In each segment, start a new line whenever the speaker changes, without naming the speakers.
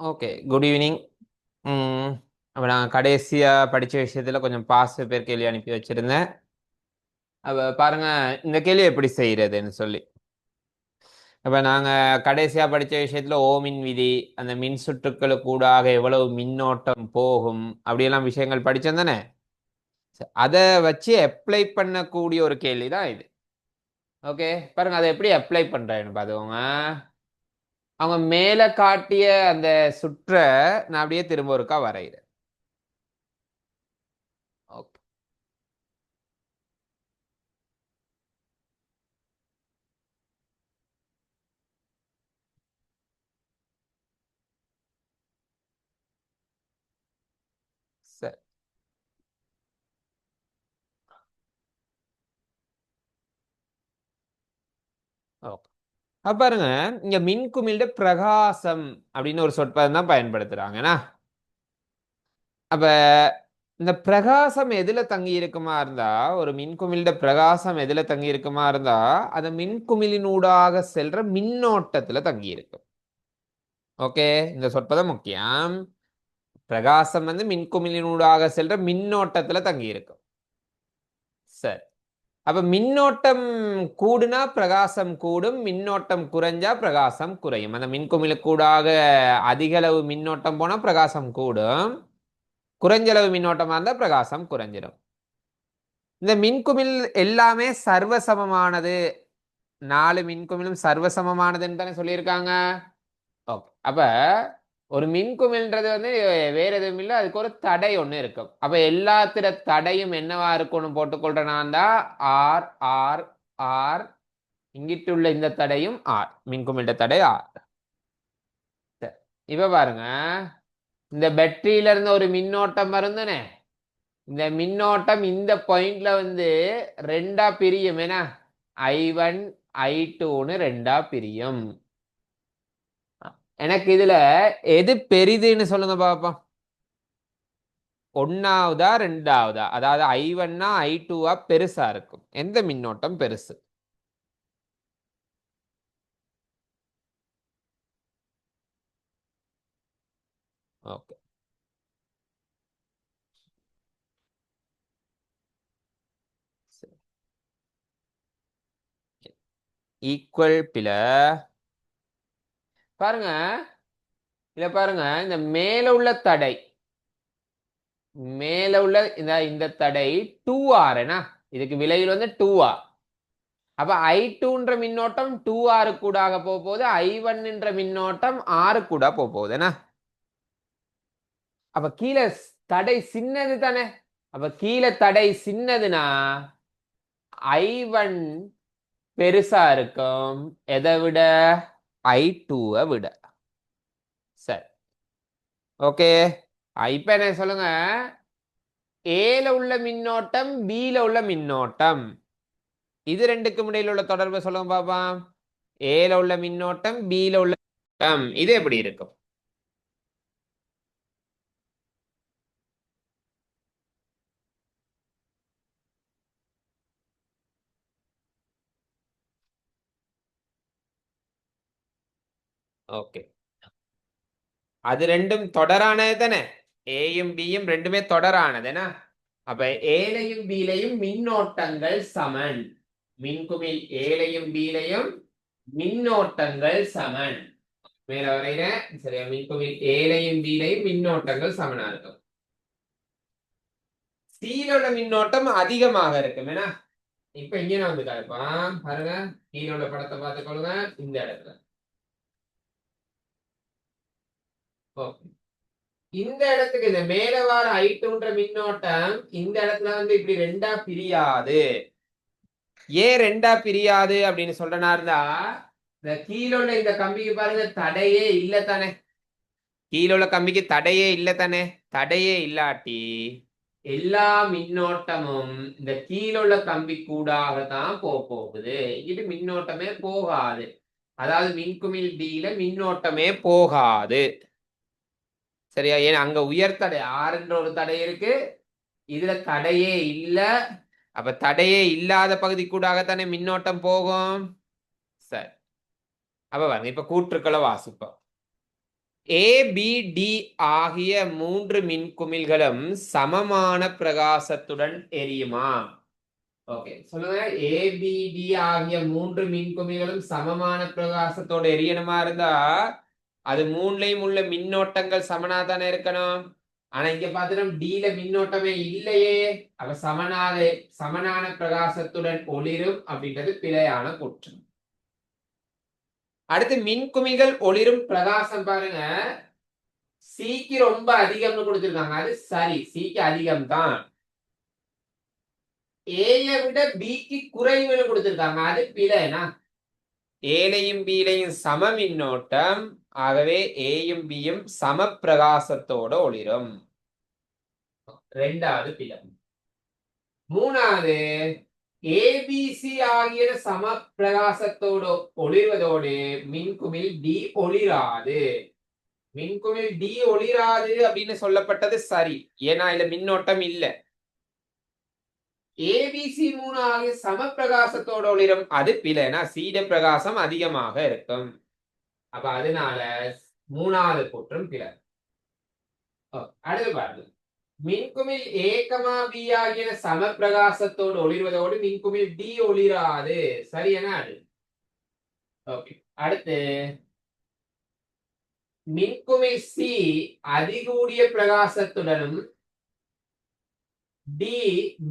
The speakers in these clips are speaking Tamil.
ஓகே குட் ஈவினிங் அப்போ நான் கடைசியாக படித்த விஷயத்தில் கொஞ்சம் பாஸ் பேர் கேள்வி அனுப்பி வச்சுருந்தேன். அப்போ பாருங்கள் இந்த கேள்வி எப்படி செய்கிறதுன்னு சொல்லி. அப்போ நாங்கள் கடைசியாக படித்த விஷயத்தில் ஓமின் விதி அந்த மின் சுற்றுக்களுக்கூடாக எவ்வளவு மின்னோட்டம் போகும் அப்படியெல்லாம் விஷயங்கள் படித்தோம் தானே? அதை வச்சு அப்ளை பண்ணக்கூடிய ஒரு கேள்வி தான் இது. ஓகே பாருங்கள் அதை எப்படி அப்ளை பண்ணுறேன்னு பார்த்துக்கோங்க அவங்க மேலே காட்டிய அந்த சுற்றை நான் அப்படியே திரும்ப ஒருக்கா வரைகிறேன். ஓகே. சரி. ஓகே. பாருங்க. இங்க மின்குமிழ்ட பிரகாசம் அப்படின்னு ஒரு சொற்பதம் தான் பயன்படுத்துறாங்கண்ணா அப்ப இந்த பிரகாசம் எதுல தங்கி இருக்குமா இருந்தா ஒரு மின்குமிழ்ட பிரகாசம் எதுல தங்கி இருக்குமா இருந்தா அந்த மின்குமிழினூடாக செல்ற மின்னோட்டத்துல தங்கி இருக்கும். ஓகே? இந்த சொற்பதம் முக்கியம். பிரகாசம் வந்து மின்குமிழினூடாக செல்ற மின்னோட்டத்துல தங்கி இருக்கும். சரி. அப்ப மின்னோட்டம் கூடுனா பிரகாசம் கூடும் மின்னோட்டம் குறைஞ்சா பிரகாசம் குறையும். அந்த மின்குமிழுக்கூடாக அதிக அளவு மின்னோட்டம் போனா பிரகாசம் கூடும். குறைஞ்சளவு மின்னோட்டமா இருந்தா பிரகாசம் குறைஞ்சிடும். இந்த மின்குமிழ் எல்லாமே சர்வசமமானது. நாலு மின்குமிழும் சர்வசமமானதுன்னு தானே சொல்லியிருக்காங்க? ஓகே. அப்ப ஒரு மின்குமிழ்ன்றது வந்து வேற எதுவும் இல்லை. அதுக்கு ஒரு தடை ஒன்று இருக்கும் அப்ப எல்லாத்திர தடையும் என்னவா இருக்கும்னு போட்டுக்கொள்றனாண்டா ஆர் ஆர் ஆர். இங்கிட்டுள்ள இந்த தடையும் ஆர். மின்குமிழ்ட தடை ஆர். இப்ப பாருங்க. இந்த பேட்டரியில இருந்த ஒரு மின்னோட்டம் வருந்தானே இந்த மின்னோட்டம் இந்த பாயிண்ட்ல வந்து ரெண்டா பிரியும். என்ன ஐ ஒன் ஐ டூன்னு ரெண்டா பிரியும். எனக்கு இதுல எது பெரிதுன்னு சொல்லுங்க பாப்போம் ஒன்னாவதா ரெண்டாவதா? அதாவது ஐ ஒன்னா ஐ டூவா பெருசா இருக்கும். எந்த மின்னோட்டம் பெருசு? ஓகே. ஈக்குவல் பில பாருங்க. இத பாருங்க. இந்த மேல உள்ள தடை. மேல உள்ள இந்த இந்த தடை டூ ஆர் என்ன இதுக்கு விலையில் வந்து டூ ஆர் அப்ப ஐ டூன்ற மின்னோட்டம் டூ ஆறு கூடாக போக போகுது. ஐ ஒன்ன்ற மின்னோட்டம் ஆறு கூட போக போகுது என்ன? அப்ப கீழே தடை சின்னது தானே. அப்ப கீழே தடை சின்னதுன்னா ஐ ஒன் பெருசா இருக்கும். எதை விட? ஐ டூவை விட. சரி. ஓகே. இப்ப என்ன சொல்லுங்க? ஏல உள்ள மின்னோட்டம் பில உள்ள மின்னோட்டம். இது ரெண்டுக்கும் இடையில உள்ள தொடர்பு சொல்லுங்க பாப்பா. ஏல உள்ள மின்னோட்டம் பில உள்ள இது எப்படி இருக்கும்? ஓகே அது ரெண்டும் தொடரானது தானே? ஏயும் பியும் ரெண்டுமே தொடரானதுனா அப்ப ஏலையும் பீலையும் மின்னோட்டங்கள் சமன். மின்குமில் ஏலையும் பீலையும் மின்னோட்டங்கள் சமன். மேல வரைகிறேன் சரியா? மின்குமில் ஏலையும் பீலையும் மின்னோட்டங்கள் சமனா இருக்கும். சீலோட மின்னோட்டம் அதிகமாக இருக்கும். என்ன? இப்ப இங்க நான் வந்து காய்ப்பான் பாருங்க. கீழோட படத்தை பார்த்துக்கொள்ளுங்க இந்த இடத்துல. இந்த இடத்துக்கு இந்த மேல வார ஐட்டுன்ற மின்னோட்டம் இந்த இடத்துல வந்து இப்படி ரெண்டா பிரியாது. ஏன் ரெண்டா பிரியாது அப்படின்னு சொல்றனா இருந்தா இந்த கீழே உள்ள இந்த கம்பிக்கு பாருங்க தடையே இல்ல தானே. கீழே உள்ள கம்பிக்கு தடையே இல்ல தானே. தடையே இல்லாட்டி எல்லா மின்னோட்டமும் இந்த கீழே உள்ள கம்பி கூடாக தான் போக போகுது. இது மின்னோட்டமே போகாது. அதாவது மின்குமிழ் டீல மின்னோட்டமே போகாது. சரியா? ஏன்னா அங்க உயர் தடை ஆறுன்ற ஒரு தடை இருக்கு. இதுல தடையே இல்ல. அப்ப தடையே இல்லாத பகுதி கூடாகத்தானே மின்னோட்டம் போகும்? சரி. அப்ப பாருங்க இப்ப கூற்றுக்களை வாசிப்போம். ஏபிடி ஆகிய மூன்று மின்குமிழ்களும் சமமான பிரகாசத்துடன் எரியுமா? ஓகே சொல்லுங்க. ஏபிடி ஆகிய மூன்று மின்குமிழ்களும் சமமான பிரகாசத்தோட எரியணுமா இருந்தா அது மூணுலயும் உள்ள மின்னோட்டங்கள் சமனா தானே இருக்கணும்? ஆனா இங்க பாத்தீங்கன்னா டீல மின்னோட்டமே இல்லையே. அப்ப சமனாத சமனான பிரகாசத்துடன் ஒளிரும் அப்படின்றது பிழையான குற்றம் அடுத்து மின்குமிகள் ஒளிரும் பிரகாசம் பாருங்க. சீக்கு ரொம்ப அதிகம்னு கொடுத்திருக்காங்க. அது சரி சீக்கு அதிகம் தான் ஏய விட பிக்கு குறைவுன்னு கொடுத்திருக்காங்க. அது பிழைனா? ஏலையும் பீலையும் சம மின்னோட்டம் ஆகவே ஏயும் பியும் சம பிரகாசத்தோட ஒளிரும். ரெண்டாவது பிலம். மூணாவது ஏபிசி ஆகிய சம பிரகாசத்தோடு ஒளிர்வதோடு மின்குமிழ் டி ஒளிராது. மின்குமிழ் டி ஒளிராது அப்படின்னு சொல்லப்பட்டது சரி. ஏன்னா இதுல மின்னோட்டம் இல்ல. ஏபிசி மூணு ஆகிய சம பிரகாசத்தோட ஒளிரும். அது பிழைனா சீட பிரகாசம் அதிகமாக இருக்கும். அப்ப அதனால மூணாவது குற்றம் பிழை அடுத்து பாருங்க. மின்குமிழ் ஏக்கமா பி ஆகிய சம பிரகாசத்தோடு ஒளிர்வதோடு மின்குமிழ் டி ஒளிராது. சரியான அது? ஓகே அடுத்து. மின்குமிழ் சி அதிகூடிய பிரகாசத்துடனும் டி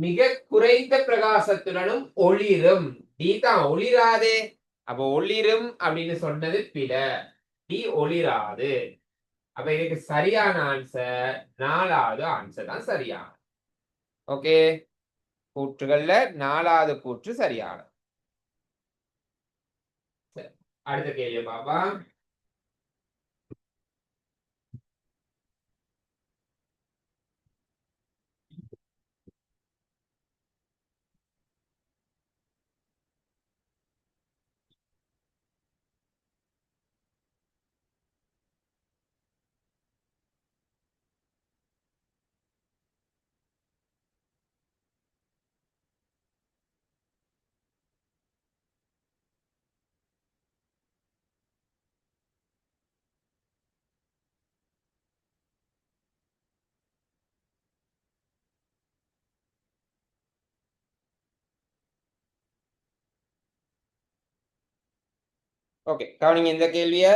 மிக குறைந்த பிரகாசத்துடனும் ஒளிரும். டி தான் ஒளிராதே. அப்ப ஒளிரும் அப்படின்னு சொன்னது பிட டி ஒளிராது. அப்ப இதுக்கு சரியான ஆன்சர் நாலாவது ஆன்சர் தான் சரியான. ஓகே கூற்றுகள்ல நாலாவது கூற்று சரியான. அடுத்த கேள்வி பாப்பா ஓகே கவனிங்க இந்த கேள்வியை.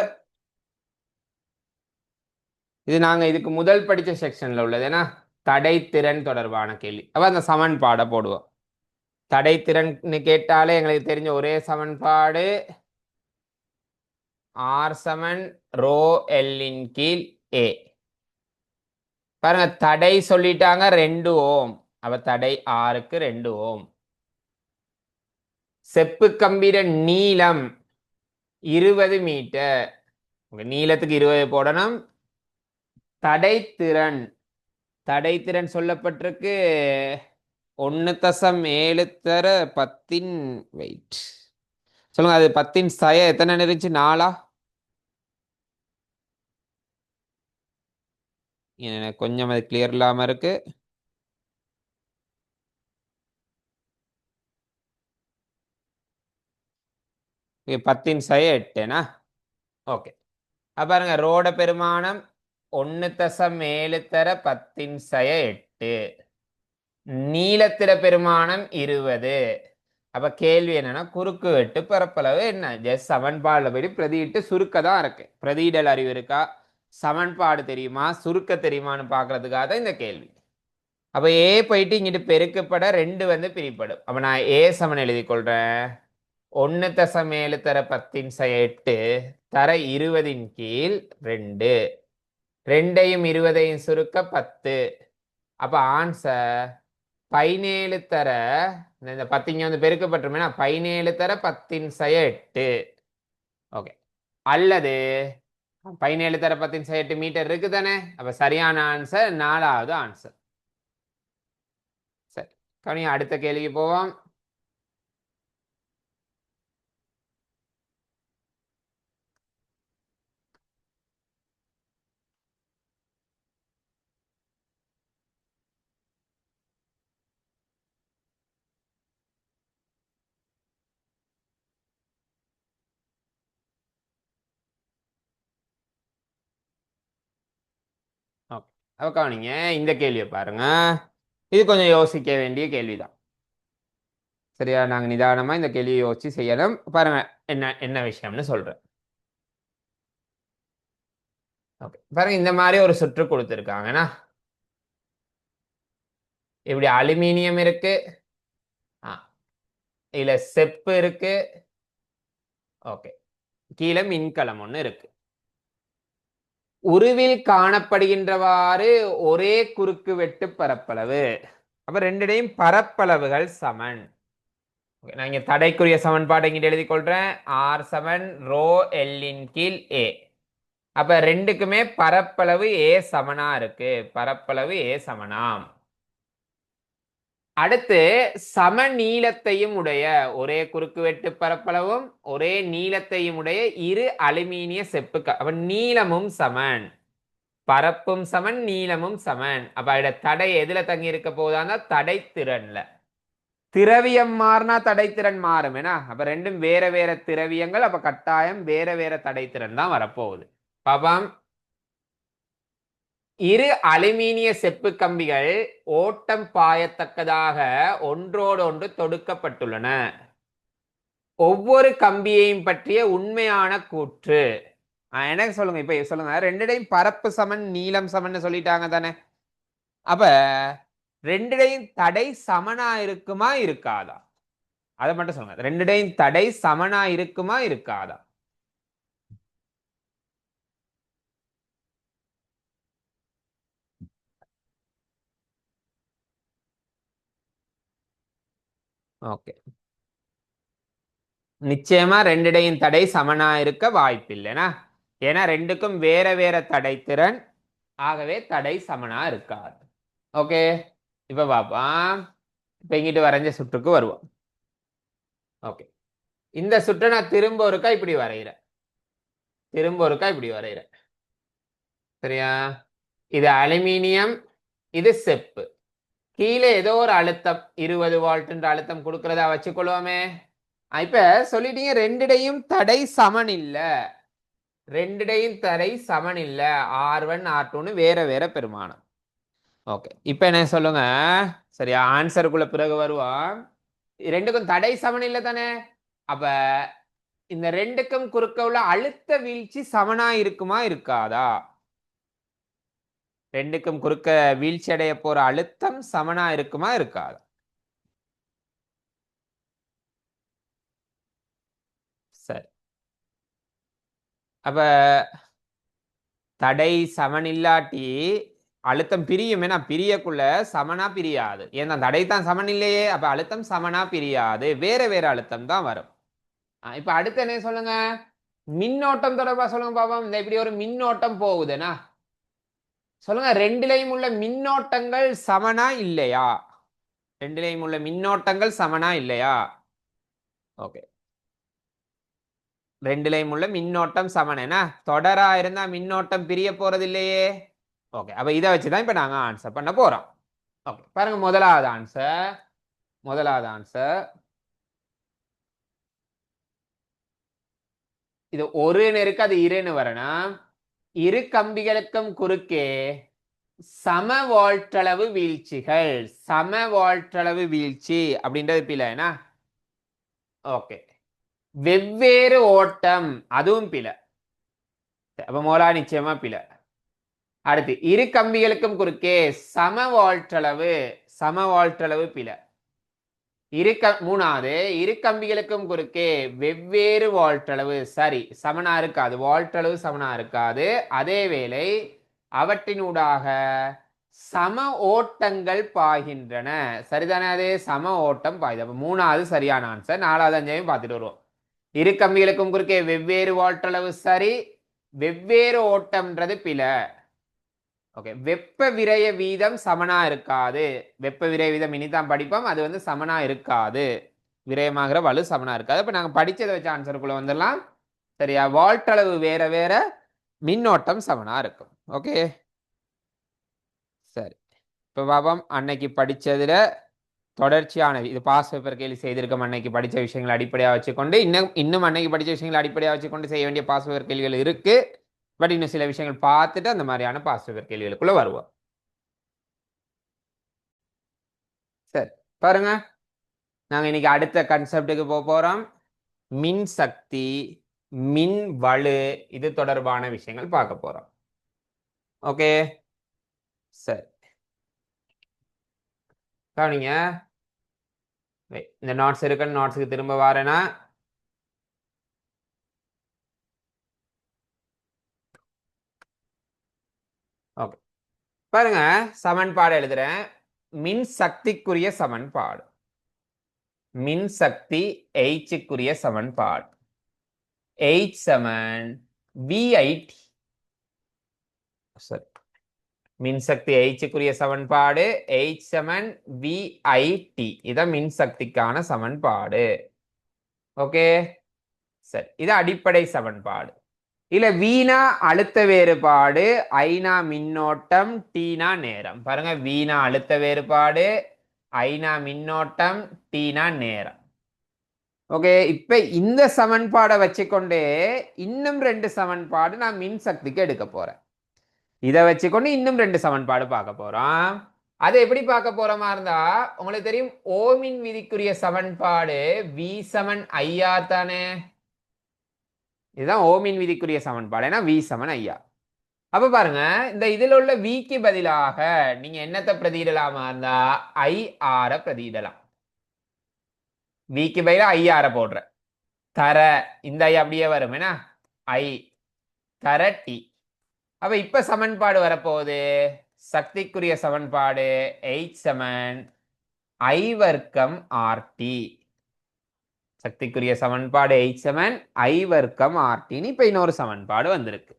இது நாங்கள் இதுக்கு முதல் படித்த செக்ஷனில் உள்ளது. ஏன்னா தடைத்திறன் தொடர்பான கேள்வி. அப்போ அந்த சமன்பாடை போடுவோம். தடை திறன் கேட்டாலே எங்களுக்கு தெரிஞ்ச ஒரே சமன்பாடு. ஆர் சமன் ரோ எல்லின் கீழ் ஏ பாருங்க தடை சொல்லிட்டாங்க ரெண்டு ஓம். அப்ப தடை ஆறுக்கு ரெண்டு ஓம். செப்பு கம்பீர நீளம் இருபது மீட்டர். நீளத்துக்கு இருபது போடணும். தடைத்திறன். தடைத்திறன் சொல்லப்பட்டிருக்கு. ஒன்று தசம் ஏழு தர பத்தின் வெயிட் சொல்லுங்க அது பத்தின் சய எத்தனை இருந்துச்சு? நாளா எனக்கு கொஞ்சம் அது கிளியர் இல்லாமல் இருக்குது பத்தின் சய எட்டுனா? ஓகே. அப்போ பாருங்க ரோட பெருமானம் ஒன்று தசம் ஏழு தர பத்தின் சய எட்டு. நீளத்திர பெருமானம் இருபது அப்ப கேள்வி என்னன்னா குறுக்கு வெட்டு பரப்பளவு என்ன? ஜஸ்ட் சமன்பாடுல போய் பிரதியிட்டு சுருக்க தான் இருக்கு. பிரதியிடல் அறிவு இருக்கா? சமன்பாடு தெரியுமா? சுருக்க தெரியுமான்னு பார்க்கறதுக்காக தான் இந்த கேள்வி. அப்ப ஏ போயிட்டு இங்கிட்டு பெருக்கப்பட ரெண்டு வந்து பிரிப்படும். அப்ப நான் ஏ சமன் எழுதி கொள்றேன் ஒன்று தசம் ஏழு தர பத்தின் ச எட்டு தர இருபதின் கீழ் ரெண்டு. ரெண்டையும் இருபதையும் சுருக்க பத்து. அப்போ ஆன்சர் பதினேழு தர இந்த- இந்த வந்து பெருக்கப்பட்டிருமேனா பதினேழு தர பத்தின் சய எட்டு ஓகே அல்லது பதினேழு தர பத்தின் சய எட்டு மீட்டர் இருக்கு தானே அப்போ சரியான ஆன்சர் நாலாவது ஆன்சர் சரி. கவனி அடுத்த கேள்விக்கு போவோம். அப்போ கவனிங்க இந்த கேள்வியை பாருங்க. இது கொஞ்சம் யோசிக்க வேண்டிய கேள்விதான். சரியா? நாங்கள் நிதானமாக இந்த கேள்வியை யோசிச்சு செய்யணும். பாருங்க என்ன என்ன விஷயம்னு சொல்கிறேன் ஓகே பாருங்க இந்த மாதிரி ஒரு சுற்று கொடுத்துருக்காங்கண்ணா இப்படி அலுமினியம் இருக்கு. ஆ. இதுல செப்பு இருக்கு. ஓகே கீழே மின்கலம் ஒன்று இருக்கு. உருவில் காணப்படுகின்றவாறு ஒரே குறுக்கு வெட்டு பரப்பளவு. அப்ப ரெண்டுடையும் பரப்பளவுகள் சமன். நான் இங்க தடைக்குரிய சமன்பாடு இங்கிட்ட எழுதி கொள்றேன். ஆர் சமன் ரோ எல்லின் கீழ் ஏ அப்ப ரெண்டுக்குமே பரப்பளவு ஏ சமனா இருக்கு. பரப்பளவு ஏ சமனாம். அடுத்து சம நீளத்தையும் உடைய ஒரே குறுக்கு வெட்டு பரப்பளவும் ஒரே நீளத்தையும் உடைய இரு அலுமினிய செப்பு அப்ப நீளமும் சமன் பரப்பும் சமன் நீளமும் சமன். அப்ப அதோட தடை எதுல தங்கி இருக்க போகுதான்னா தடை திறன்ல திரவியம் மாறினா தடைத்திறன் மாறும் ஏன்னா? அப்ப ரெண்டும் வேற வேற திரவியங்கள் அப்ப கட்டாயம் வேற வேற தடைத்திறன் தான் வரப்போகுது. பாப்பாம் இரு அலுமினிய செப்பு கம்பிகள் ஓட்டம் பாயத்தக்கதாக ஒன்றோடு ஒன்று தொடுக்கப்பட்டுள்ளன. ஒவ்வொரு கம்பியையும் பற்றிய உண்மையான கூற்று. எனக்கு சொல்லுங்க இப்ப சொல்லுங்க. ரெண்டுடையும் பரப்பு சமன் நீளம் சமன்னு சொல்லிட்டாங்க தானே. அப்ப ரெண்டுடையும் தடை சமனா இருக்குமா இருக்காதா? அதை மட்டும் சொல்லுங்க. ரெண்டுடையும் தடை சமனா இருக்குமா இருக்காதா? ஓகே நிச்சயமா ரெண்டிடையும் தடை சமனா இருக்க வாய்ப்பில்லைனா. ஏன்னா ரெண்டுக்கும் வேற வேற திறன். ஆகவே தடை சமனா இருக்காது. ஓகே இப்ப பாப்போம் இப்ப இங்கிட்டு வரைஞ்ச சுற்றுக்கு வருவோம். ஓகே இந்த சுற்றை நான் திரும்ப ஒருக்கா இப்படி வரைகிறேன். திரும்ப ஒருக்கா இப்படி வரைகிறேன். சரியா? இது அலுமினியம் இது செப்பு. கீழே ஏதோ ஒரு அழுத்தம் இருபது வால்ட்ன்ற அழுத்தம் கொடுக்கறதா வச்சுக்கொள்வோமே. இப்ப சொல்லிட்டீங்க ரெண்டுடையும் தடை சமன் இல்லை. ரெண்டுடையும் தடை சமன் இல்லை. ஆர் ஒன் ஆர் டூன்னு வேற வேற பெருமானம். ஓகே இப்ப என்ன சொல்லுங்க? சரியா ஆன்சருக்குள்ள பிறகு வருவோம். ரெண்டுக்கும் தடை சமன் இல்லை தானே? அப்ப இந்த ரெண்டுக்கும் குறுக்க உள்ள அழுத்த வீழ்ச்சி சமனா இருக்குமா இருக்காதா? ரெண்டுக்கும் குறுக்க வீழ்ச்சி அடைய போற அழுத்தம் சமனா இருக்குமா இருக்காது? சரி. அப்ப தடை சமன் இல்லாட்டி அழுத்தம் பிரியும். ஏன்னா பிரியக்குள்ள சமனா பிரியாது. ஏன்னா தடை தான் சமன் இல்லையே அப்ப அழுத்தம் சமனா பிரியாது. வேற வேற அழுத்தம் தான் வரும். இப்ப அடுத்து என்ன சொல்லுங்க? மின்னோட்டம் தொடர்பா சொல்லுங்க பாப்போம் இந்த இப்படி ஒரு மின்னோட்டம் போகுதுன்னா சொல்லுங்க ரெண்டுலையும் உள்ள மின்னோட்டங்கள் சமனா இல்லையா? ரெண்டுலையும் உள்ள மின்னோட்டங்கள் சமனா இல்லையா? ஓகே. ரெண்டுலையும் உள்ள மின்னோட்டம் சமனா தொடரா இருந்தா மின்னோட்டம் பிரிய போறது இல்லையே ஓகே அப்ப இதை வச்சுதான் இப்ப நாங்க ஆன்சர் பண்ண போறோம். ஓகே பாருங்க முதலாவது ஆன்சர் முதலாவது ஆன்சர் இது ஒருன்னு இருக்கு அது இருன்னு வரணும். இரு கம்பிகளுக்கும் குறுக்கே சம வால்ட்டளவு வீழ்ச்சிகள் சம வால்ட்டளவு வீழ்ச்சி அப்படின்றது பிழைனா ஓகே. வெவ்வேறு ஓட்டம் அதுவும் பிழை. அப்ப மோலா நிச்சயமா பிழை. அடுத்து இரு கம்பிகளுக்கும் குறுக்கே சம வால்ட்டளவு சம வால்ட்டளவு பிழை. இரு க மூணாவது இரு கம்பிகளுக்கும் குறுக்கே வெவ்வேறு வால்ட்டளவு சரி சமனா இருக்காது வால்ட்டளவு சமனா இருக்காது. அதே வேளை அவற்றினூடாக சம ஓட்டங்கள் பாய்கின்றன. சரிதானே அது? சம ஓட்டம் பாயுது. அப்ப மூணாவது சரியான ஆன்சர் நாலாவது அஞ்சையும் பார்த்துட்டு வருவோம். இரு கம்பிகளுக்கும் குறுக்கே வெவ்வேறு வால்ட்டளவு சரி வெவ்வேறு ஓட்டம்ன்றது பிழை. ஓகே வெப்ப விரய வீதம் சமனா இருக்காது. வெப்ப விரய வீதம் இனிதான் படிப்போம். அது வந்து சமனா இருக்காது. விரயமாகிற வலு சமனா இருக்காது. இப்போ நாங்கள் படித்ததை வச்ச ஆன்சருக்குள்ளே வந்துடலாம். சரியா? வால்ட்டளவு வேற வேற மின்னோட்டம் சமனா இருக்கும். ஓகே சரி. இப்போ பாபம் அன்னைக்கு படித்ததில் தொடர்ச்சியான இது பாஸ் பேப்பர் கேள்வி செய்திருக்கோம் அன்னைக்கு படித்த விஷயங்களை அடிப்படையாக வச்சுக்கொண்டு இன்னும் இன்னும் அன்னைக்கு படித்த விஷயங்களை அடிப்படையாக வச்சுக்கொண்டு செய்ய வேண்டிய பாஸ் பேப்பர் கேள்விகள் இருக்குது பட் இன்னும் சில விஷயங்கள் பார்த்துட்டு அந்த மாதிரியான பாசிட்டிவ் கேள்விகளுக்குள்ள வருவோம். சரி பாருங்க. நாங்கள் இன்னைக்கு அடுத்த கன்செப்டுக்கு போக போகிறோம் மின் சக்தி மின் வலு இது தொடர்பான விஷயங்கள் பார்க்க போகிறோம் ஓகே? சரி. கவனிங்க. இந்த நோட்ஸ் இருக்குன்னு நோட்ஸுக்கு திரும்ப வரேன்னா பாருங்க சமன்பாடு எழுதுறேன். மின் சக்திக்குரிய சமன்பாடு. மின் சக்தி எய்ச்சுக்குரிய சமன்பாடு. எயிட் செவன் விஐடி சரி மின்சக்தி எயிச்சுக்குரிய சமன்பாடு எயிட் செவன் விஐடி இதான் மின்சக்திக்கான சமன்பாடு. ஓகே சரி இது அடிப்படை சமன்பாடு. இல்ல வீணா அழுத்த வேறுபாடு ஐநா மின்னோட்டம் டீனா நேரம். பாருங்க வீணா அழுத்த வேறுபாடு ஐநா மின்னோட்டம் டீனா நேரம். ஓகே இப்ப இந்த சமன்பாடை வச்சுக்கொண்டு இன்னும் ரெண்டு சமன்பாடு நான் மின்சக்திக்கு எடுக்க போறேன். இதை வச்சுக்கொண்டு இன்னும் ரெண்டு சமன்பாடு பார்க்க போறோம். அது எப்படி பார்க்க போறோமா இருந்தா உங்களுக்கு தெரியும் ஓமின் விதிக்குரிய சமன்பாடு வி சமன் ஐஆர் தானே? இதுதான் ஓமின் விதிக்குரிய சமன்பாடு ஏன்னா வி சமன் ஐயா அப்ப பாருங்க இந்த இதில் உள்ள விக்கு பதிலாக நீங்க என்னத்தை பிரதியிடலாமா இருந்தா ஐ ஆர பிரதியிடலாம். விக்கு பதிலா ஐ ஆர போடுற. தர இந்த ஐ அப்படியே வரும் என்ன ஐ தர டி அப்ப இப்ப சமன்பாடு வரப்போகுது. சக்திக்குரிய சமன்பாடு எயிட் செவன் ஐ வர்க்கம் ஆர்டி சக்திக்குரிய சமன்பாடு எயிட் செவன் ஐ வர்க்கம் ஆர்டின்னு இப்போ இன்னொரு சமன்பாடு வந்திருக்கு.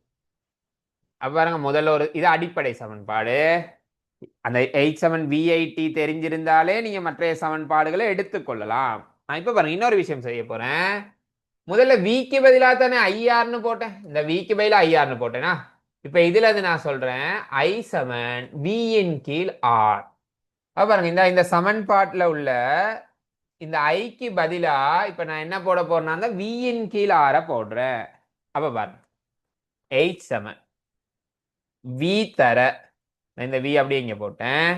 அப்போ பாருங்க முதல்ல ஒரு இது அடிப்படை சமன்பாடு. அந்த எயிட் செவன் விஐடி தெரிஞ்சிருந்தாலே நீங்கள் மற்ற சமன்பாடுகளை எடுத்துக்கொள்ளலாம் நான் இப்போ பாருங்க இன்னொரு விஷயம் செய்ய போகிறேன் முதல்ல விக்கு பதிலாக தானே ஐஆர்னு போட்டேன். இந்த விக்கு பதிலாக ஐஆர்னு போட்டேனா? இப்போ இதில் அது நான் சொல்கிறேன் ஐ செவன் வியின் கீழ் ஆர் அப்போ பாருங்க இந்த இந்த சமன்பாட்டில் உள்ள இந்த ஐக்கு பதிலா இப்ப நான் என்ன போட போறேன்னா வியின் கீழ் ஆற போடுறேன். அப்ப பாருங்க. எயிட் செவன் வி தர. நான் இந்த வி அப்படி இங்க போட்டேன்.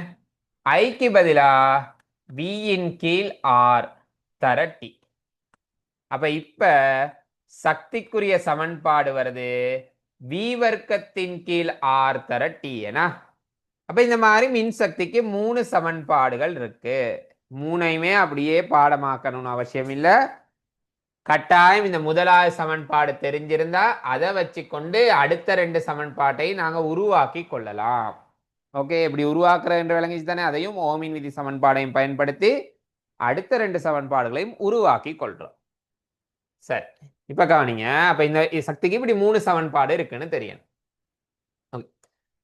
ஐக்கு பதிலா வியின் கீழ் ஆர் தர டி அப்ப இப்ப சக்திக்குரிய சமன்பாடு வருது. வி வர்க்கத்தின் கீழ் ஆர் தர டி ஏனா அப்ப இந்த மாதிரி மின்சக்திக்கு மூணு சமன்பாடுகள் இருக்கு. மூணையுமே அப்படியே பாடமாக்கணும்னு அவசியம் இல்லை கட்டாயம் இந்த முதலாவது சமன்பாடு தெரிஞ்சிருந்தா அதை வச்சுக்கொண்டு அடுத்த ரெண்டு சமன்பாட்டை நாங்கள் உருவாக்கி கொள்ளலாம். ஓகே இப்படி உருவாக்குற என்று விளங்கிச்சு தானே? அதையும் ஓமின் விதி சமன்பாடையும் பயன்படுத்தி அடுத்த ரெண்டு சமன்பாடுகளையும் உருவாக்கி கொள்றோம். சரி இப்ப கவனிங்க. அப்ப இந்த சக்திக்கு இப்படி மூணு சமன்பாடு இருக்குன்னு தெரியணும்.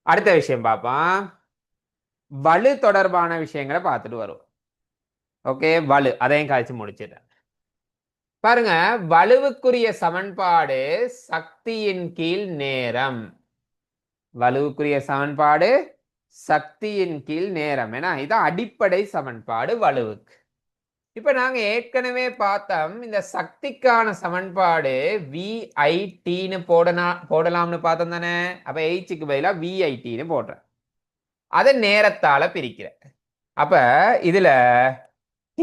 அடுத்த விஷயம் பார்ப்போம். வலு தொடர்பான விஷயங்களை பார்த்துட்டு வருவோம். ஓகே வலு. அதையும் காய்ச்சி முடிச்சிடுறேன். பாருங்க வலுவுக்குரிய சமன்பாடு சக்தியின் கீழ் நேரம். வலுவுக்குரிய சமன்பாடு சக்தியின் கீழ் நேரம். ஏன்னா இது அடிப்படை சமன்பாடு வலுவுக்கு. இப்ப நாங்க ஏற்கனவே பார்த்தோம் இந்த சக்திக்கான சமன்பாடு விஐடின்னு போடனா போடலாம்னு பார்த்தோம் தானே? அப்ப எயிச்சுக்கு பதிலாக விஐடின்னு போடுறேன். அதை நேரத்தால பிரிக்கிறேன். அப்ப இதுல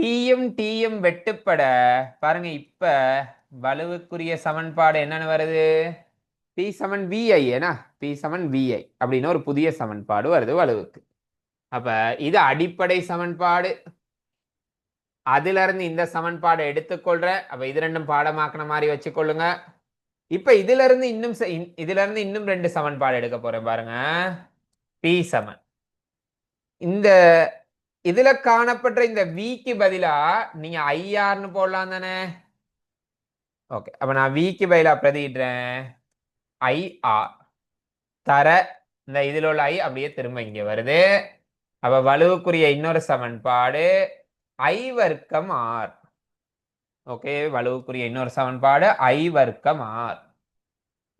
டீயும் டீயும் வெட்டுப்பட. பாருங்க இப்ப வலுவுக்குரிய சமன்பாடு என்னன்னு வருது? பி சமன் விஐ ஏன்னா பி சமன் விஐ அப்படின்னு ஒரு புதிய சமன்பாடு வருது வலுவுக்கு. அப்ப இது அடிப்படை சமன்பாடு. அதுல இருந்து இந்த சமன்பாடை எடுத்துக்கொள்றேன் அப்ப இது ரெண்டும் பாடமாக்குன மாதிரி வச்சுக்கொள்ளுங்க. இப்ப இதுல இருந்து இன்னும் இதுல இருந்து இன்னும் ரெண்டு சமன்பாடு எடுக்க போறேன் பாருங்க. பி சமன் இந்த இதுல காணப்படுற இந்த விக்கு பதிலா நீங்க ஐஆர்னு போடலாம் தானே? ஓகே அப்ப நான் விக்கு பதிலா பிரதிடுறேன் ஐ ஆர் தர இந்த இதுல உள்ள ஐ அப்படியே திரும்ப இங்க வருது. அப்ப வலுவுக்குரிய இன்னொரு சமன்பாடு ஐ வர்க்கம் ஆர் ஓகே வலுவுக்குரிய இன்னொரு சமன்பாடு ஐ வர்க்கம் ஆர்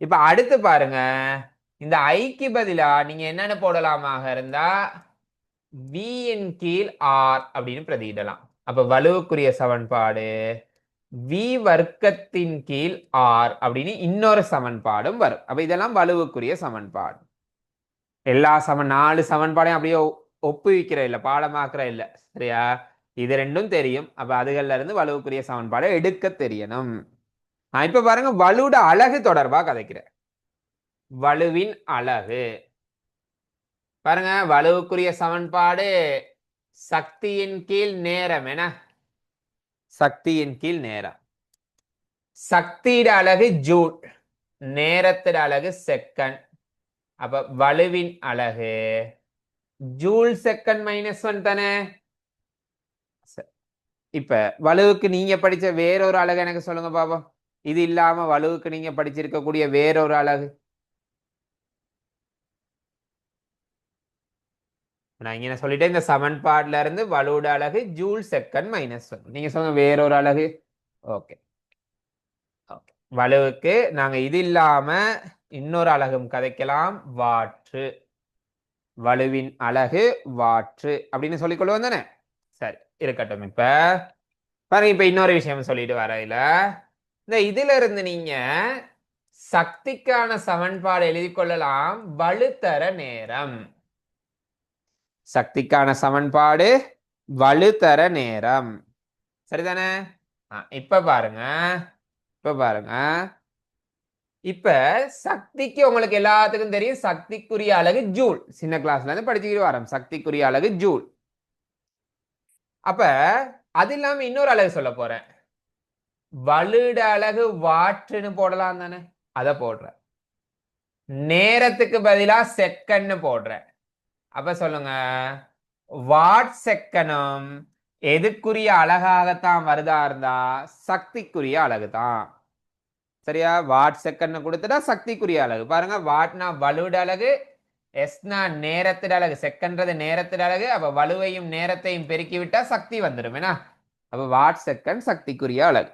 இப்ப அடுத்து பாருங்க. இந்த ஐக்கு பதிலா நீங்க என்னென்ன போடலாமாக இருந்தா? V இன் கீழ் ஆர் அப்படின்னு பிரதியிடலாம் அப்ப வலுவுக்குரிய சமன்பாடு v வர்க்கத்தின் கீழ் ஆர் அப்படின்னு இன்னொரு சமன்பாடும் வரும். அப்ப இதெல்லாம் வலுவுக்குரிய சமன்பாடு. எல்லா சம நாலு சமன்பாடையும் அப்படியே ஒ- ஒப்புவிக்கிற இல்லை பாடமாக்குற இல்லை. சரியா? இது ரெண்டும் தெரியும். அப்ப அதுகள்ல இருந்து வலுவுக்குரிய சமன்பாடை எடுக்க தெரியணும். நான் இப்ப பாருங்க வலுவோட அழகு தொடர்பா கதைக்கிறேன். வலுவின் அழகு. பாருங்க வலுவுக்குரிய சமன்பாடு சக்தியின் கீழ் நேரம் என சக்தியின் கீழ் நேரம். சக்தியிட அழகு ஜூல் நேரத்திட அழகு செகண்ட். அப்ப வலுவின் அழகு. ஜூல் செகண்ட் மைனஸ் ஒன் தானே? இப்ப வலுவுக்கு நீங்க படிச்ச வேறொரு அழகு எனக்கு சொல்லுங்க பாப்போம் இது இல்லாம வலுவுக்கு நீங்க படிச்சிருக்கக்கூடிய வேறொரு அழகு. நான் இங்க சொல்லிட்டேன் இந்த சமன்பாடுல இருந்து வலுவோட அழகு ஜூல் செகண்ட் மைனஸ் ஒன் நீங்க சொல்லுங்க வேறொரு அழகு. ஓகே ஓகே வலுவுக்கு நாங்க இது இல்லாம இன்னொரு அழகும் கதைக்கலாம். வாற்று. வலுவின் அழகு வாற்று அப்படின்னு சொல்லி கொள்வோம் தானே? சரி இருக்கட்டும் இப்ப. பாருங்க இப்ப இன்னொரு விஷயம் சொல்லிட்டு வரையில இந்த இதுல இருந்து நீங்க சக்திக்கான சமன்பாடு எழுதி கொள்ளலாம். வலுத்தர நேரம். சக்திக்கான சமன்பாடு வலுத்தர நேரம். சரிதானே? இப்ப பாருங்க. இப்ப பாருங்க. இப்ப சக்திக்கு உங்களுக்கு எல்லாத்துக்கும் தெரியும் சக்திக்குரிய அழகு ஜூல். சின்ன கிளாஸ்ல இருந்து படிச்சுக்கிட்டு வரோம் சக்திக்குரிய அழகு ஜூல். அப்ப அது இல்லாம இன்னொரு அழகு சொல்ல போறேன். வலுட அழகு வாட்டுன்னு போடலாம் தானே? அத போடுறேன். நேரத்துக்கு பதிலா செகண்ட்னு போடுறேன். அப்ப சொல்லுங்க. வாட் செக்கனும் எதுக்குரிய அழகாகத்தான் வருதா இருந்தா சக்திக்குரிய அழகு தான் சரியா? வாட் செகண்ட் கொடுத்துட்டா சக்திக்குரிய அழகு. பாருங்க வாட்னா வலுட அழகு எஸ்னா நேரத்திட அழகு. செகண்ட்றது நேரத்திட அழகு அப்ப வலுவையும் நேரத்தையும் பெருக்கி விட்டா சக்தி வந்துடும் என்ன அப்ப வாட் செகண்ட் சக்திக்குரிய அழகு.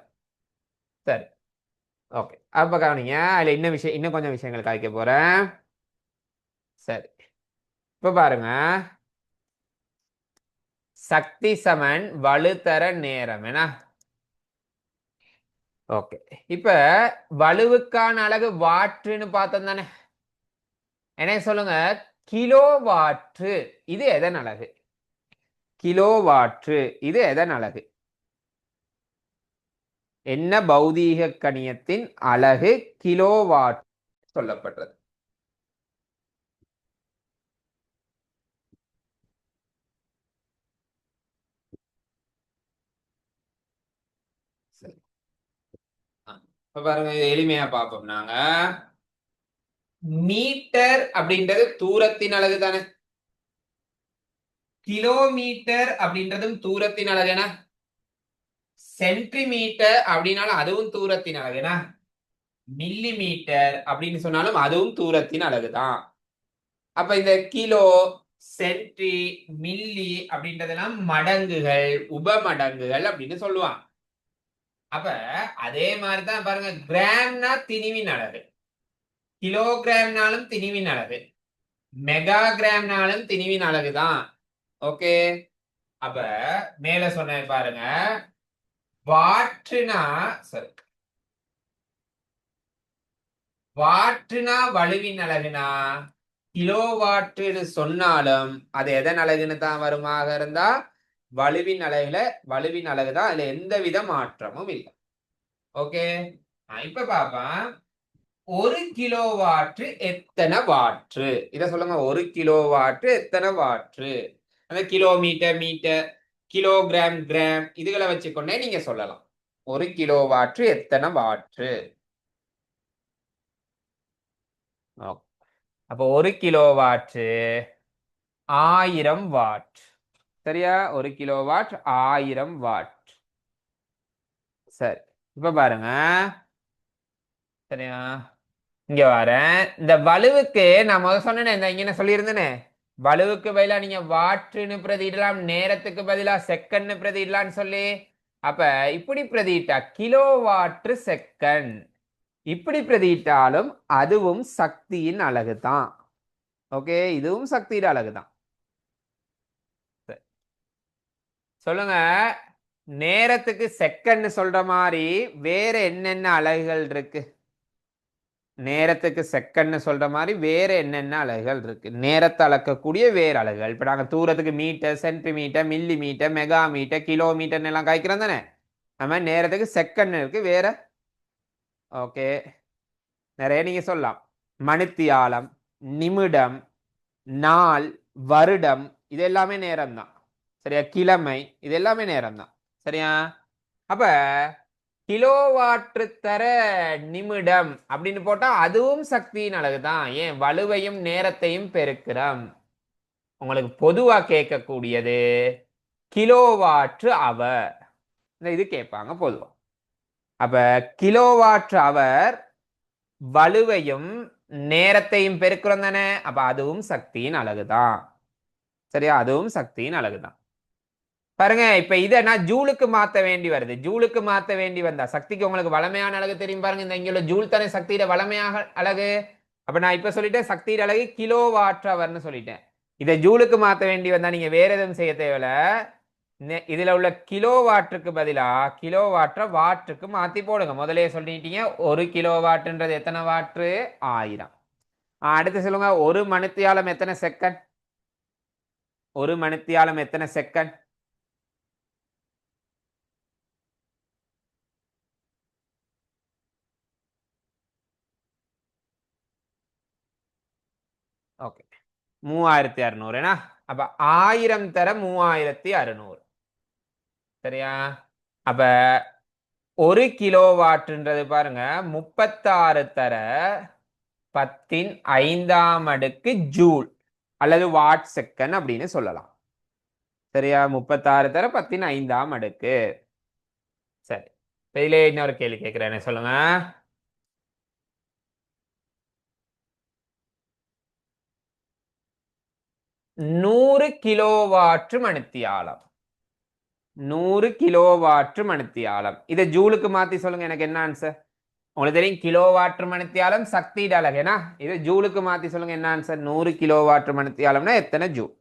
சரி. ஓகே. அப்ப கவனிங்க அதுல இன்னும் விஷயம் இன்னும் கொஞ்சம் விஷயங்கள் காய்க்க போறேன். சரி. இப்ப பாருங்க. சக்தி சமன் வலுத்தர நேரம் என்ன ஓகே. இப்ப வலுவுக்கான அழகு வாட்டுன்னு பார்த்தோம் தானே? என்ன சொல்லுங்க? கிலோ வாட்டு இது எதன் அழகு? கிலோ வாட்டு இது எதன் அழகு? என்ன பௌதீக கணியத்தின் அழகு கிலோ வாட் சொல்லப்பட்டது சரி ஆ, இப்ப பாருங்க எளிமையா பார்ப்போம். நாங்க மீட்டர் அப்படின்றது தூரத்தின் அழகு தானே? கிலோமீட்டர் அப்படின்றதும் தூரத்தின் அழகு என்ன? சென்டிமீட்டர் அப்படின்னாலும் அதுவும் தூரத்தின் அழகு என்ன? மில்லி மீட்டர் அப்படின்னு சொன்னாலும் அதுவும் தூரத்தின் அழகு தான். அப்ப இந்த கிலோ சென்டி மில்லி அப்படின்றதெல்லாம் மடங்குகள் உபமடங்குகள் அப்படின்னு சொல்லுவாங்க. அப்ப அதே மாதிரி தான் பாருங்க கிராம்னா திணிவின் அளவு கிலோகிராம்னாலும் திணிவின் அளவு மெகா கிராம்னாலும் திணிவின் அலகு தான் ஓகே அப்ப மேல சொன்ன பாருங்க வாட்டுனா சரி வாட்டுனா வலுவின் அலகுனா கிலோ வாட்டுன்னு சொன்னாலும் அது எதன் அழகுன்னு தான் வருமாக இருந்தா வலுவின் அளவில் வலுவின் அளவு தான் அதுல எந்த வித மாற்றமும் இல்லை. ஓகே இப்ப பாப்பா ஒரு கிலோ வாட்டு எத்தனை வாட்டு? இத சொல்லுங்க ஒரு கிலோ வாட்டு எத்தனை வாட்டு? அந்த கிலோமீட்டர் மீட்டர் கிலோகிராம் கிராம் இதுகளை வச்சுக்கொண்டே நீங்க சொல்லலாம். ஒரு கிலோ வாட்டு எத்தனை வாட்டு? ஓ. அப்போ ஒரு கிலோ வாட்டு ஆயிரம் வாட் சரியா? ஒரு கிலோ வாட்? ஆயிரம் வாட். சரி. இப்ப பாருங்க. சரியா? இங்க வரேன் இந்த வலுவுக்கு நான் முதல் சொன்னேனே இந்த இங்க என்ன சொல்லியிருந்தேனே? வலுவுக்கு பதிலா நீங்க வாட்டுன்னு பிரதிடலாம் நேரத்துக்கு பதிலா செகண்ட்னு பிரதிடலாம்னு சொல்லி. அப்ப இப்படி பிரதியிட்டா கிலோ வாட்டு செகண்ட். இப்படி பிரதியிட்டாலும் அதுவும் சக்தியின் அழகு தான் ஓகே? இதுவும் சக்தியின் அழகு தான் சரி. சொல்லுங்க. நேரத்துக்கு செகண்ட் சொல்ற மாதிரி வேற என்னென்ன அலகுகள் இருக்கு? நேரத்துக்கு செகண்ட்னு சொல்ற மாதிரி வேற என்னென்ன அலகுகள் இருக்கு? நேரத்தை அளக்கக்கூடிய வேறு அலகுகள். இப்போ நாங்கள் தூரத்துக்கு metre centimetre millimetre megametre கிலோமீட்டர்னு எல்லாம் காய்க்கிறோம் தானே? நம்ம நேரத்துக்கு செகண்ட் இருக்கு. வேற? ஓகே நிறைய நீங்க சொல்லலாம். மணித்தியாலம் நிமிடம் நாள் வருடம் இது எல்லாமே நேரம் தான் சரியா? கிழமை. இது எல்லாமே நேரம் தான் சரியா? அப்ப கிலோவாற்று தர நிமிடம் அப்படின்னு போட்டா அதுவும் சக்தியின் அழகு தான் ஏன்? வலுவையும் நேரத்தையும் பெருக்கிறோம். உங்களுக்கு பொதுவா கேட்கக்கூடியது கிலோவாற்று அவர். இந்த இது கேட்பாங்க பொதுவா. அப்ப கிலோவாற்று அவர் வலுவையும் நேரத்தையும் பெருக்கிறோம் தானே. அப்ப அதுவும் சக்தியின் அழகுதான். சரியா? அதுவும் சக்தியின் அழகுதான். பாருங்க இப்ப இதை நான் ஜூலுக்கு மாத்த வேண்டி வருது. ஜூலுக்கு மாத்த வேண்டி வந்தா சக்திக்கு உங்களுக்கு வளமையான அழகு தெரியும் பாருங்க இந்த இங்க உள்ள ஜூல் தானே சக்தியில வளமையாக அழகு. அப்ப நான் இப்ப சொல்லிட்டேன் சக்தியில அழகு கிலோ வாட் அவர்னு சொல்லிட்டேன். இதை ஜூலுக்கு மாத்த வேண்டி வந்தா நீங்க வேற எதுவும் செய்ய தேவையில்ல. இதுல உள்ள கிலோ வாட்டுக்கு பதிலா கிலோ வாட்டை வாட்டுக்கு மாத்தி போடுங்க. முதலே சொல்லிட்டீங்க ஒரு கிலோ வாட்டுன்றது எத்தனை வாட்டு? ஆயிரம். அடுத்து சொல்லுங்க ஒரு மணித்தியாலம் எத்தனை செகண்ட்? ஒரு மணித்தியாலம் எத்தனை செகண்ட்? ஓகே மூவாயிரத்தி அறுநூறு ஏன்னா? அப்ப ஆயிரம் தர மூவாயிரத்தி அறுநூறு. சரியா? அப்ப ஒரு கிலோ வாட்டுன்றது பாருங்க முப்பத்தாறு தர பத்தின் ஐந்தாம் அடுக்கு ஜூல் அல்லது வாட் செகண்ட் அப்படின்னு சொல்லலாம். சரியா? முப்பத்தாறு தர பத்தின் ஐந்தாம் அடுக்கு. சரி. இப்ப இதுல இன்னொரு கேள்வி கேட்கிறேன் சொல்லுங்க. நூறு கிலோவாட்டு மணித்தியாலம் நூறு கிலோவாட்டு மணித்தியாலம் இதை ஜூலுக்கு மாத்தி சொல்லுங்க எனக்கு என்ன ஆன்சர் உங்களுக்கு தெரியும் கிலோவாட்டு மணித்தியாலம் சக்தி அலகு ஏன்னா இதை ஜூலுக்கு மாத்தி சொல்லுங்க என்ன ஆன்சர் நூறு கிலோவாட்டு மணித்தியாலம்னா எத்தனை ஜூல்?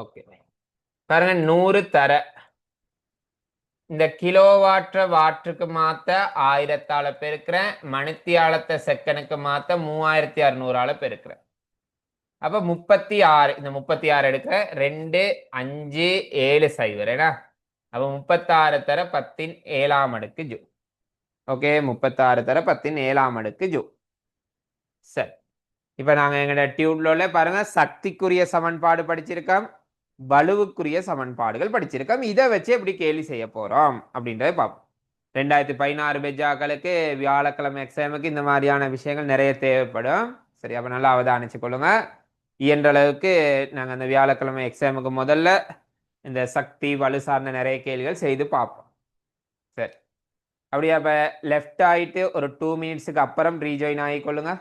ஓகே பாருங்க நூறு தர. இந்த கிலோவாற்ற வாட்டுக்கு மாத்த ஆயிரத்தால பெருக்கிறேன். மணித்தியாலத்தை செக்கனுக்கு மாத்த மூவாயிரத்தி அறுநூறால பெருக்கிறேன். அப்ப முப்பத்தி ஆறு இந்த முப்பத்தி ஆறு எடுக்கிறேன் ரெண்டு அஞ்சு ஏழு சைவர் ஏன்னா? அப்ப முப்பத்தாறு தர பத்தின் ஏழாம் அடுக்கு ஜூ. ஓகே முப்பத்தாறு தர பத்தின் ஏழாம் அடுக்கு ஜூ. சரி. இப்ப நாங்க எங்களோட டியூப்ல பாருங்க சக்திக்குரிய சமன்பாடு படிச்சிருக்கோம். வலுவுக்குரிய சமன்பாடுகள் படிச்சிருக்கோம். இதை வச்சு எப்படி கேள்வி செய்ய போறோம் அப்படின்றத பார்ப்போம். ரெண்டாயிரத்தி பதினாறு பெஜாக்களுக்கு வியாழக்கிழமை எக்ஸாமுக்கு இந்த மாதிரியான விஷயங்கள் நிறைய தேவைப்படும். சரி அப்போ நல்லா அவதானிச்சு கொள்ளுங்க. இயன்ற அளவுக்கு நாங்கள் அந்த வியாழக்கிழமை எக்ஸாமுக்கு முதல்ல இந்த சக்தி வலு சார்ந்த நிறைய கேள்விகள் செய்து பார்ப்போம். சரி. அப்படியே அப்போ லெஃப்ட் ஆகிட்டு ஒரு டூ மினிட்ஸுக்கு அப்புறம் ரீஜாயின் ஆகிக்கொள்ளுங்க